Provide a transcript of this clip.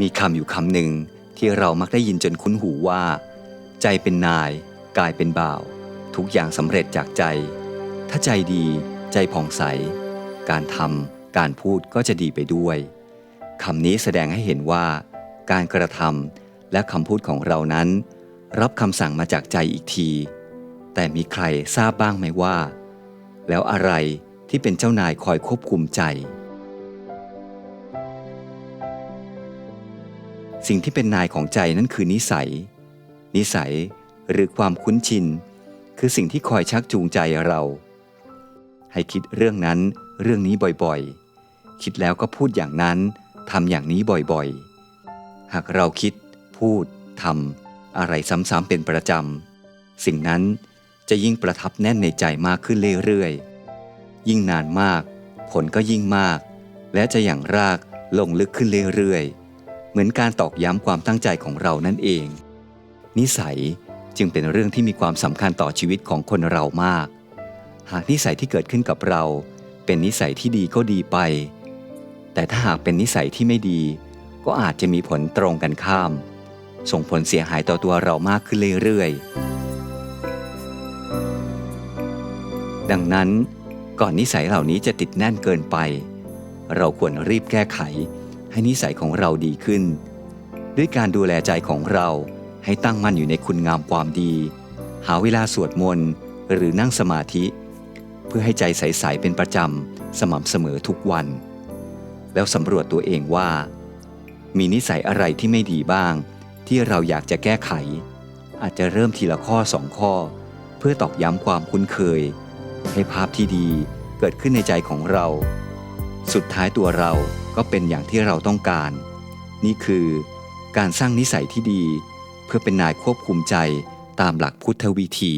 มีคำอยู่คำหนึ่งที่เรามักได้ยินจนคุ้นหูว่า ใจเป็นนาย กายเป็นบ่าว ทุกอย่างสำเร็จจากใจ ถ้าใจดี ใจผ่องใส การทำการพูดก็จะดีไปด้วยคำนี้แสดงให้เห็นว่า การกระทำและคำพูดของเรานั้น รับคำสั่งมาจากใจอีกที แต่มีใครทราบบ้างไหมว่า แล้วอะไรที่เป็นเจ้านายคอยควบคุมใจ สิ่งที่เป็นนายของใจนั่นคือนิสัย นิสัยหรือความคุ้นชิน คือสิ่งที่คอยชักจูงใจเรา ให้คิดเรื่องนั้นเรื่องนี้บ่อยๆ คิดแล้วก็พูดอย่างนั้นทำอย่างนี้บ่อยๆ หากเราคิด พูดทำอะไรซ้ำๆเป็นประจำ สิ่งนั้นจะยิ่งประทับแน่นในใจมากขึ้นเรื่อยๆ ยิ่งนานมาก ผลก็ยิ่งมาก และจะอย่างรากลงลึกขึ้นเรื่อยๆ เหมือนการตอกย้ำความตั้งใจของเรานั่นเอง นิสัยจึงเป็นเรื่องที่มีความสำคัญต่อชีวิตของคนเรามาก หากนิสัยที่เกิดขึ้นกับเรา เป็นนิสัยที่ดีก็ดีไป แต่ถ้าหากเป็นนิสัยที่ไม่ดี ก็อาจจะมีผลตรงกันข้าม ส่งผลเสียหายต่อตัวเรามากขึ้นเรื่อยๆ ดังนั้นก่อนนิสัยเหล่านี้จะติดแน่นเกินไป เราควรรีบแก้ไข ให้นิสัยของเราดีขึ้น ด้วยการดูแลใจของเราให้ตั้งมั่นอยู่ในคุณงามความดี หาเวลาสวดมนต์หรือนั่งสมาธิ เพื่อให้ใจใสๆเป็นประจำ สม่ำเสมอทุกวัน แล้วสำรวจตัวเองว่า มีนิสัยอะไรที่ไม่ดีบ้าง ที่เราอยากจะแก้ไข อาจจะเริ่มทีละข้อสองข้อ เพื่อตอกย้ำความคุ้นเคย ให้ภาพที่ดีเกิดขึ้นในใจของเรา สุดท้ายตัวเรา ก็เป็นอย่างที่เราต้องการ นี่คือการสร้างนิสัยที่ดี เพื่อเป็นนายควบคุมใจตามหลักพุทธวิธี